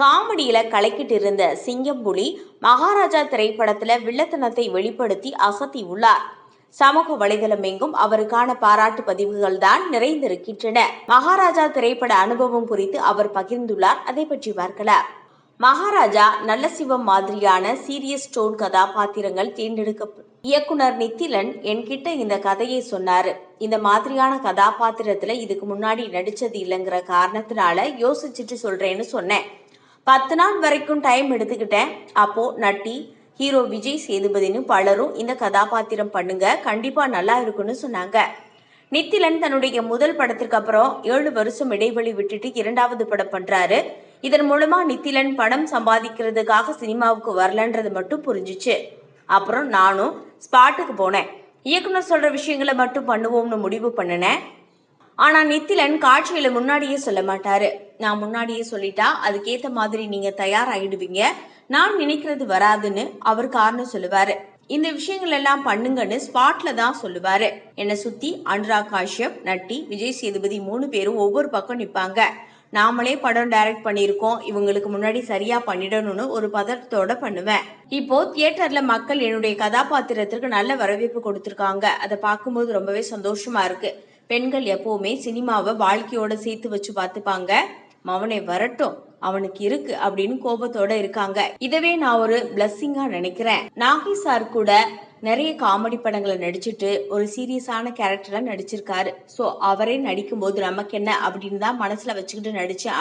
காமெடியில் கலக்கிட்டு இருந்த சிங்கம் புலி மகாராஜா திரைப்படத்தில் வில்லத்தனத்தை வெளிப்படுத்தி அசத்தி உள்ளார். சமூக வலைதளம் எங்கும் அவருக்கான பாராட்டு பதிவுகள் தான் நிறைந்திருக்கின்றன. மகாராஜா திரைப்பட அனுபவம் குறித்து அவர் பகிர்ந்துள்ளார். அதை பற்றி பார்க்கலாம். மகாராஜா நல்ல சிவம் மாதிரியான சீரியஸ் டோன் கதாபாத்திரங்கள் தேர்ந்தெடுக்க இயக்குனர் நித்திலன் என்கிட்ட இந்த கதையை சொன்னாரு. இந்த மாதிரியான கதாபாத்திரத்துல இதுக்கு முன்னாடி நடிச்சது இல்லைங்கிற காரணத்தினால யோசிச்சுட்டு சொல்றேன்னு சொன்னேன். பத்து நாள் வரைக்கும் டைம் எடுத்துக்கிட்டேன். அப்போ நட்டி ஹீரோ விஜய் சேதுபதினு பலரும் இந்த கதாபாத்திரம் பண்ணுங்க கண்டிப்பா நல்லா இருக்குன்னு சொன்னாங்க. நித்திலன் தன்னுடைய முதல் படத்திற்கு அப்புறம் ஏழு வருஷம் இடைவெளி விட்டுட்டு இரண்டாவது படம் பண்றாரு. இதன் மூலமா நித்திலன் படம் சம்பாதிக்கிறதுக்காக சினிமாவுக்கு வரலன்றது மட்டும் புரிஞ்சுச்சு. அப்புறம் நானும் ஸ்பாட்டுக்கு போனேன். இயக்குனர் சொல்ற விஷயங்களை மட்டும் பண்ணுவோம்னு முடிவு பண்ணினேன். ஆனா நித்திலன் காட்சியில முன்னாடியே சொல்ல மாட்டாரு. நான் முன்னாடியே சொல்லிட்டா அதுக்கேத்த மாதிரி நீங்க தயாராகிடுவீங்க நான் நினைக்கிறது வராதுன்னு அவர் காரணம் சொல்லுவாரு. இந்த விஷயங்கள் எல்லாம் பண்ணுங்கன்னு ஸ்பாட்ல தான் சொல்லுவாரு. என்னை சுத்தி அனுராக் காஷ்யப் நட்டி விஜய் சேதுபதி மூணு பேரும் ஒவ்வொரு பக்கம் நிப்பாங்க. நாமளே படம் டைரக்ட் பண்ணியிருக்கோம். இவங்களுக்கு முன்னாடி சரியா பண்ணிடணும்னு ஒரு பதட்டத்தோட பண்ணுவேன். இப்போ தியேட்டர்ல மக்கள் என்னுடைய கதாபாத்திரத்திற்கு நல்ல வரவேற்பு கொடுத்திருக்காங்க. அதை பார்க்கும்போது ரொம்பவே சந்தோஷமா இருக்கு. பெண்கள் எப்பவுமே சினிமாவை வாழ்க்கையோட சேர்த்து வச்சு பார்த்துப்பாங்க. மவனை வரட்டும் அவனுக்கு இருக்கு அப்படின்னு கோபத்தோட இருக்காங்க. இதவே நான் ஒரு பிளஸ்ஸிங்கா நினைக்கிறேன். நாகி சார் கூட நிறைய காமெடி படங்களை நடிச்சிட்டு ஒரு சீரியஸான கேரக்டரா நடிச்சிருக்காரு. ஸோ அவரே நடிக்கும்போது நமக்கு என்ன அப்படின்னு தான் மனசுல வச்சுக்கிட்டு நடிச்சேன்